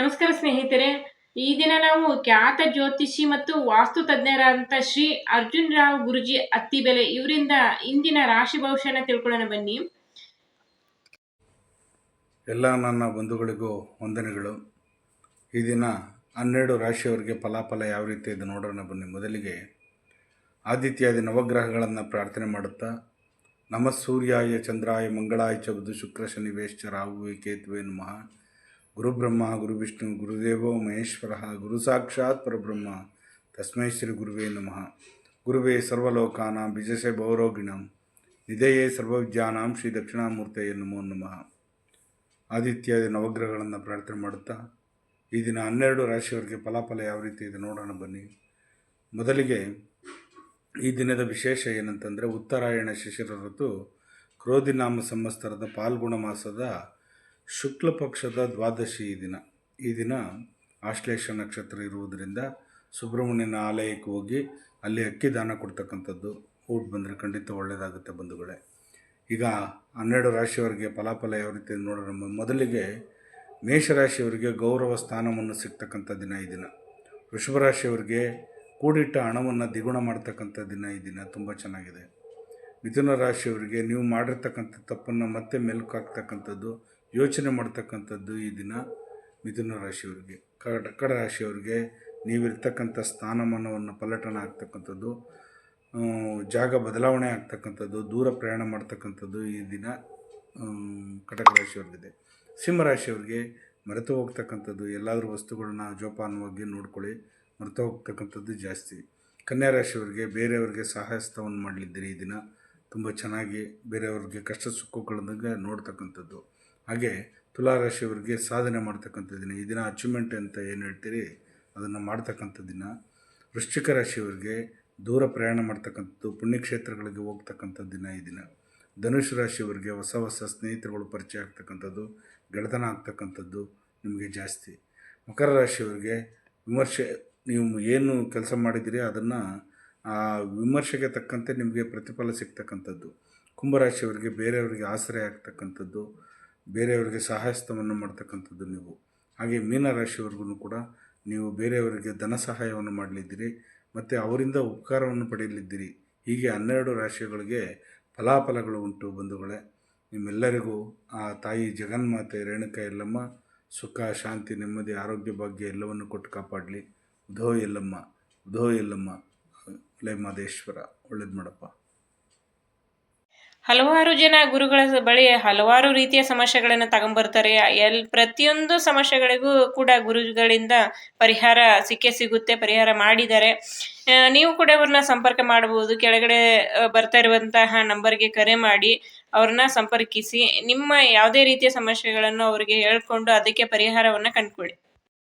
ನಮಸ್ಕಾರ ಸ್ನೇಹಿತರೆ. ಈ ದಿನ ನಾವು ಖ್ಯಾತ ಜ್ಯೋತಿಷಿ ಮತ್ತು ವಾಸ್ತು ತಜ್ಞರಾದಂಥ ಶ್ರೀ ಅರ್ಜುನ್ ರಾವ್ ಗುರುಜಿ ಅತ್ತಿಬೆಲೆ ಇವರಿಂದ ಇಂದಿನ ರಾಶಿ ಭವಿಷ್ಯನ ತಿಳ್ಕೊಳ್ಳೋಣ ಬನ್ನಿ. ಎಲ್ಲ ನನ್ನ ಬಂಧುಗಳಿಗೂ ವಂದನೆಗಳು. ಈ ದಿನ ಹನ್ನೆರಡು ರಾಶಿಯವರಿಗೆ ಫಲಾಫಲ ಯಾವ ರೀತಿ ಇದೆ ನೋಡೋಣ ಬನ್ನಿ. ಮೊದಲಿಗೆ ಆದಿತ್ಯಾದಿ ನವಗ್ರಹಗಳನ್ನು ಪ್ರಾರ್ಥನೆ ಮಾಡುತ್ತಾ, ನಮಃ ಸೂರ್ಯಾಯ ಚಂದ್ರಾಯ ಮಂಗಳಾಯ ಚ ಬುಧ ಶುಕ್ರ ಶನಿವೇಶ್ಚ ರಾಹುವೆ ಕೇತುವೆ ನಮಃ. ಗುರುಬ್ರಹ್ಮ, ಗುರುವಿಷ್ಣು, ಗುರುದೇವೋ, ಮಹೇಶ್ವರ ಗುರು ಸಾಕ್ಷಾತ್ ಪರಬ್ರಹ್ಮ. ತಸ್ಮೈ ಶ್ರೀ ಗುರುವೇ ನಮಃ. ಗುರುವೇ ಸರ್ವಲೋಕಾನಾಂ ಬಿಜಸೆ ಭೌರೋಗಿಣಂ ನಿಧೆಯೇ ಸರ್ವವಿದ್ಯಾನಾಂ ಶ್ರೀ ದಕ್ಷಿಣಾಮೂರ್ತಿಯೇ ನಮೋ ನಮಃ. ಆದಿತ್ಯಾದಿ ನವಗ್ರಹಗಳನ್ನು ಪ್ರಾರ್ಥನೆ ಮಾಡುತ್ತಾ, ಈ ದಿನ ಹನ್ನೆರಡು ರಾಶಿಯವರಿಗೆ ಫಲಾಫಲ ಯಾವ ರೀತಿ ಇದೆ ನೋಡೋಣ ಬನ್ನಿ. ಮೊದಲಿಗೆ ಈ ದಿನದ ವಿಶೇಷ ಏನಂತಂದರೆ ಉತ್ತರಾಯಣ ಶಿಶಿರ ಋತು ಕ್ರೋಧಿನಾಮ ಸಂವತ್ಸರದ ಪಾಲ್ಗುಣ ಮಾಸದ ಶುಕ್ಲ ಪಕ್ಷದ ದ್ವಾದಶಿ ಈ ದಿನ. ಈ ದಿನ ಆಶ್ಲೇಷ ನಕ್ಷತ್ರ ಇರುವುದರಿಂದ ಸುಬ್ರಹ್ಮಣ್ಯನ ಆಲಯಕ್ಕೆ ಹೋಗಿ ಅಲ್ಲಿ ಅಕ್ಕಿ ದಾನ ಕೊಡ್ತಕ್ಕಂಥದ್ದು. ಊಟ ಬಂದರೆ ಖಂಡಿತ ಒಳ್ಳೆಯದಾಗುತ್ತೆ ಬಂಧುಗಳೇ. ಈಗ ಹನ್ನೆರಡು ರಾಶಿಯವರಿಗೆ ಫಲಾಫಲ ಯಾವ ರೀತಿ ನೋಡೋಣ. ಮೊದಲಿಗೆ ಮೇಷರಾಶಿಯವರಿಗೆ ಗೌರವ ಸ್ಥಾನವನ್ನು ಸಿಗ್ತಕ್ಕಂಥ ದಿನ ಈ ದಿನ. ವೃಷಭ ರಾಶಿಯವರಿಗೆ ಕೂಡಿಟ್ಟ ಹಣವನ್ನು ದ್ವಿಗುಣ ಮಾಡ್ತಕ್ಕಂಥ ದಿನ ಈ ದಿನ. ತುಂಬ ಚೆನ್ನಾಗಿದೆ. ಮಿಥುನ ರಾಶಿಯವರಿಗೆ ನೀವು ಮಾಡಿರ್ತಕ್ಕಂಥ ತಪ್ಪನ್ನು ಮತ್ತೆ ಮೆಲುಕು ಹಾಕ್ತಕ್ಕಂಥದ್ದು ಯೋಚನೆ ಮಾಡ್ತಕ್ಕಂಥದ್ದು ಈ ದಿನ ಮಿಥುನ ರಾಶಿಯವರಿಗೆ. ಕರ್ಕಟ ರಾಶಿಯವರಿಗೆ ನೀವಿರ್ತಕ್ಕಂಥ ಸ್ಥಾನಮಾನವನ್ನು ಪಲ್ಲಟನ ಆಗ್ತಕ್ಕಂಥದ್ದು ಜಾಗ ಬದಲಾವಣೆ ಆಗ್ತಕ್ಕಂಥದ್ದು, ದೂರ ಪ್ರಯಾಣ ಮಾಡ್ತಕ್ಕಂಥದ್ದು ಈ ದಿನ ಕಟಕ ರಾಶಿಯವ್ರಿಗಿದೆ. ಸಿಂಹರಾಶಿಯವರಿಗೆ ಮರೆತು ಹೋಗ್ತಕ್ಕಂಥದ್ದು, ಎಲ್ಲಾದರೂ ವಸ್ತುಗಳನ್ನ ಜೋಪಾನವಾಗಿ ನೋಡ್ಕೊಳ್ಳಿ, ಮರೆತು ಹೋಗ್ತಕ್ಕಂಥದ್ದು ಜಾಸ್ತಿ. ಕನ್ಯಾ ರಾಶಿಯವರಿಗೆ ಬೇರೆಯವರಿಗೆ ಸಹಾಯಸ್ತವನ್ನು ಮಾಡಲಿದ್ದೀರಿ ಈ ದಿನ. ತುಂಬ ಚೆನ್ನಾಗಿ ಬೇರೆಯವ್ರಿಗೆ ಕಷ್ಟ ಸುಖಗಳನ್ನ ನೋಡ್ತಕ್ಕಂಥದ್ದು. ಹಾಗೆ ತುಲಾ ರಾಶಿಯವರಿಗೆ ಸಾಧನೆ ಮಾಡ್ತಕ್ಕಂಥ ದಿನ, ಈ ದಿನ ಅಚೀವ್ಮೆಂಟ್ ಅಂತ ಏನು ಹೇಳ್ತೀರಿ? ಅದನ್ನು ಮಾಡ್ತಕ್ಕಂಥ ದಿನ. ವೃಶ್ಚಿಕ ರಾಶಿಯವರಿಗೆ ದೂರ ಪ್ರಯಾಣ ಮಾಡ್ತಕ್ಕಂಥದ್ದು, ಪುಣ್ಯಕ್ಷೇತ್ರಗಳಿಗೆ ಹೋಗ್ತಕ್ಕಂಥ ದಿನ ಈ ದಿನ. ಧನುಷ್ ರಾಶಿಯವರಿಗೆ ಹೊಸ ಹೊಸ ಸ್ನೇಹಿತರುಗಳು ಪರಿಚಯ ಆಗ್ತಕ್ಕಂಥದ್ದು, ಗೆಳೆತನ ಆಗ್ತಕ್ಕಂಥದ್ದು ನಿಮಗೆ ಜಾಸ್ತಿ. ಮಕರ ರಾಶಿಯವರಿಗೆ ವಿಮರ್ಶೆ, ನೀವು ಏನು ಕೆಲಸ ಮಾಡಿದ್ದೀರಿ ಅದನ್ನು ಆ ವಿಮರ್ಶೆಗೆ ತಕ್ಕಂತೆ ನಿಮಗೆ ಪ್ರತಿಫಲ ಸಿಗ್ತಕ್ಕಂಥದ್ದು. ಕುಂಭರಾಶಿಯವರಿಗೆ ಬೇರೆಯವರಿಗೆ ಆಸರೆ ಆಗ್ತಕ್ಕಂಥದ್ದು, ಬೇರೆಯವರಿಗೆ ಸಹಾಯಸ್ತವನ್ನು ಮಾಡ್ತಕ್ಕಂಥದ್ದು ನೀವು. ಹಾಗೆ ಮೀನರಾಶಿಯವರೆಗೂ ಕೂಡ ನೀವು ಬೇರೆಯವರಿಗೆ ಧನ ಸಹಾಯವನ್ನು ಮಾಡಲಿದ್ದೀರಿ, ಮತ್ತು ಅವರಿಂದ ಉಪಕಾರವನ್ನು ಪಡೆಯಲಿದ್ದೀರಿ. ಹೀಗೆ ಹನ್ನೆರಡು ರಾಶಿಗಳಿಗೆ ಫಲಾಫಲಗಳು ಉಂಟು ಬಂಧುಗಳೇ. ನಿಮ್ಮೆಲ್ಲರಿಗೂ ಆ ತಾಯಿ ಜಗನ್ಮಾತೆ ರೇಣುಕ ಎಲ್ಲಮ್ಮ ಸುಖ, ಶಾಂತಿ, ನೆಮ್ಮದಿ, ಆರೋಗ್ಯ, ಭಾಗ್ಯ ಎಲ್ಲವನ್ನು ಕೊಟ್ಟು ಕಾಪಾಡಲಿ. ಧೋ ಎಲ್ಲಮ್ಮ ಧೋ ಎಲ್ಲಮ್ಮ ಲೈ ಮಾದೇಶ್ವರ ಒಳ್ಳೇದು ಮಾಡಪ್ಪ. ಹಲವಾರು ಜನ ಗುರುಗಳ ಬಳಿ ಹಲವಾರು ರೀತಿಯ ಸಮಸ್ಯೆಗಳನ್ನು ತಗೊಂಬರ್ತಾರೆ. ಎಲ್, ಪ್ರತಿಯೊಂದು ಸಮಸ್ಯೆಗಳಿಗೂ ಕೂಡ ಗುರುಗಳಿಂದ ಪರಿಹಾರ ಸಿಕ್ಕೇ ಸಿಗುತ್ತೆ, ಪರಿಹಾರ ಮಾಡಿದ್ದಾರೆ. ನೀವು ಕೂಡ ಅವ್ರನ್ನ ಸಂಪರ್ಕ ಮಾಡಬಹುದು ಕೆಳಗಡೆ ಬರ್ತಾ ಇರುವಂತಹ ನಂಬರ್ಗೆ ಕರೆ ಮಾಡಿ ಅವ್ರನ್ನ ಸಂಪರ್ಕಿಸಿ. ನಿಮ್ಮ ಯಾವುದೇ ರೀತಿಯ ಸಮಸ್ಯೆಗಳನ್ನು ಅವರಿಗೆ ಹೇಳ್ಕೊಂಡು ಅದಕ್ಕೆ ಪರಿಹಾರವನ್ನು ಕಂಡುಕೊಳ್ಳಿ.